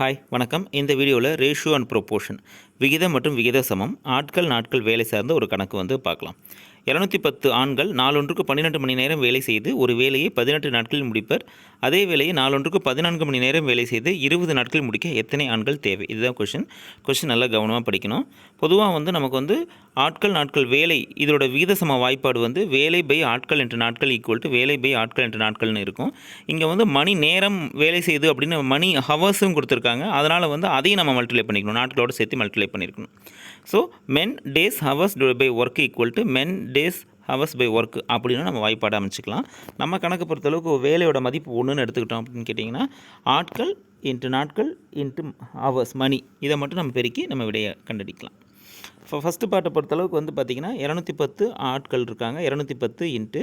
Hi வணக்கம். இந்த வீடியோவில் ரேஷியோ அண்ட் ப்ரொப்போர்ஷன் விகிதம் மற்றும் விகித சமம் ஆட்கள் நாட்கள் வேலை சார்ந்த ஒரு கணக்கு வந்து பார்க்கலாம். இரநூத்தி பத்து ஆண்கள் நாளொன்றுக்கு பன்னிரெண்டு மணி நேரம் வேலை செய்து ஒரு வேலையை பதினெட்டு நாட்களில் முடிப்பர். அதே வேலையை நாளொன்றுக்கு பதினான்கு மணி நேரம் வேலை செய்து இருபது நாட்கள் முடிக்க எத்தனை ஆண்கள் தேவை? இதுதான் கொஷின் கொஷின் நல்லா கவனமாக படிக்கணும். பொதுவாக வந்து நமக்கு வந்து ஆட்கள் நாட்கள் வேலை இதோட விகித சம வாய்ப்பாடு வந்து வேலை பை ஆட்கள் என்ற நாட்கள் ஈக்குவல் டு வேலை பை ஆட்கள் என்ற நாட்கள்னு இருக்கும். இங்கே வந்து மணி நேரம் வேலை செய்து அப்படின்னு மணி ஹவர்ஸும் கொடுத்துருக்காங்க. அதனால் வந்து அதையும் நம்ம மல்டிப்ளை பண்ணிக்கணும். நாட்களோட சேர்த்து மல்டிப்ளை பண்ணியிருக்கணும் so men days hours by work equal to men days hours by work அப்படின்னு நம்ம வாய்ப்பாடு அமைச்சிக்கலாம். நம்ம கணக்கு பொறுத்தளவுக்கு வேலையோட மதிப்பு ஒன்றுன்னு எடுத்துக்கிட்டோம் அப்படின்னு கேட்டிங்கன்னா ஆட்கள் இன்ட்டு நாட்கள் இன்ட்டு ஹவர்ஸ் மணி இதை மட்டும் நம்ம பெருக்கி நம்ம விடையை கண்டுபிடிக்கலாம் இப்போ ஃபஸ்ட்டு பாட்டை பொறுத்தளவுக்கு வந்து பார்த்திங்கன்னா இரநூத்தி பத்து ஆட்கள் இருக்காங்க. இரநூத்தி பத்து இன்ட்டு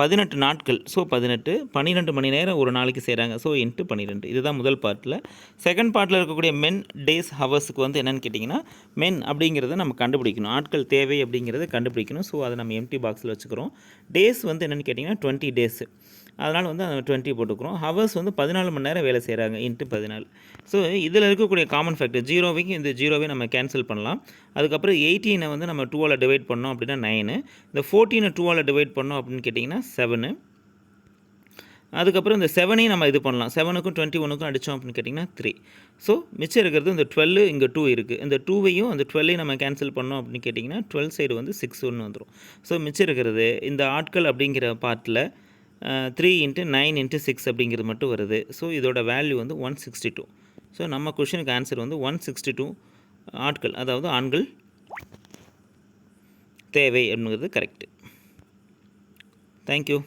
பதினெட்டு நாட்கள். ஸோ பதினெட்டு பன்னிரெண்டு மணி நேரம் ஒரு நாளைக்கு செய்கிறாங்க ஸோ இன்ட்டு பன்னிரெண்டு இதுதான் முதல் பார்ட்டில் செகண்ட் பார்ட்டில் இருக்கக்கூடிய மென் டேஸ் ஹவர்ஸுக்கு வந்து என்னென்னு கேட்டிங்கன்னா மென் அப்படிங்கிறத நம்ம கண்டுபிடிக்கணும். ஆட்கள் தேவை அப்படிங்கிறத கண்டுபிடிக்கணும். ஸோ அதை நம்ம எம்டி பாக்ஸில் வச்சுக்கிறோம். டேஸ் வந்து என்னென்னு கேட்டிங்கன்னா டுவெண்ட்டி டேஸ் அதனால் வந்து அந்த டுவெண்ட்டி போட்டுக்கிறோம். ஹவர்ஸ் வந்து பதினாலு மணி நேரம் வேலை செய்கிறாங்க இன்ட்டு பதினாலு. ஸோ இதில் இருக்கக்கூடிய காமன் ஃபேக்டர் ஜீரோவைக்கு இந்த ஜீரோவை நம்ம கேன்சல் பண்ணலாம். அதுக்கப்புறம் எயிட்டீனை வந்து நம்ம டூவால் டிவைட் பண்ணோம் அப்படின்னா நைனு இந்த ஃபோர்டீனை டூவால் டிவைட் பண்ணோம் அப்படின்னு கேட்டிங்கன்னா செவனு அதுக்கப்புறம் இந்த செவனையும் நம்ம இது பண்ணலாம். செவனுக்கும் டுவெண்ட்டி ஒனுக்கும் அடித்தோம் அப்படின்னு கேட்டிங்கன்னா த்ரீ ஸோ மிச்சம் இருக்கிறது இந்த டுவெல்லு இங்கே டூ இருக்குது இந்த டூவையும் அந்த டுவெல்லையும் நம்ம கேன்சல் பண்ணோம் அப்படின்னு கேட்டிங்கன்னா டுவெல் சைடு வந்து சிக்ஸ் ஒன்று வந்துடும் ஸோ மிச்சம் இருக்கிறது இந்த ஆட்கள் அப்படிங்கிற பார்ட்டில் three into nine into six அப்படிங்கிறது மட்டும் வருது. ஸோ இதோட வேல்யூ வந்து ஒன் சிக்ஸ்டி டூ ஸோ நம்ம கொஷினுக்கு ஆன்சர் வந்து ஒன் சிக்ஸ்டி டூ ஆட்கள் அதாவது ஆண்கள் தேவை அப்படிங்கிறது கரெக்டு தேங்க்யூ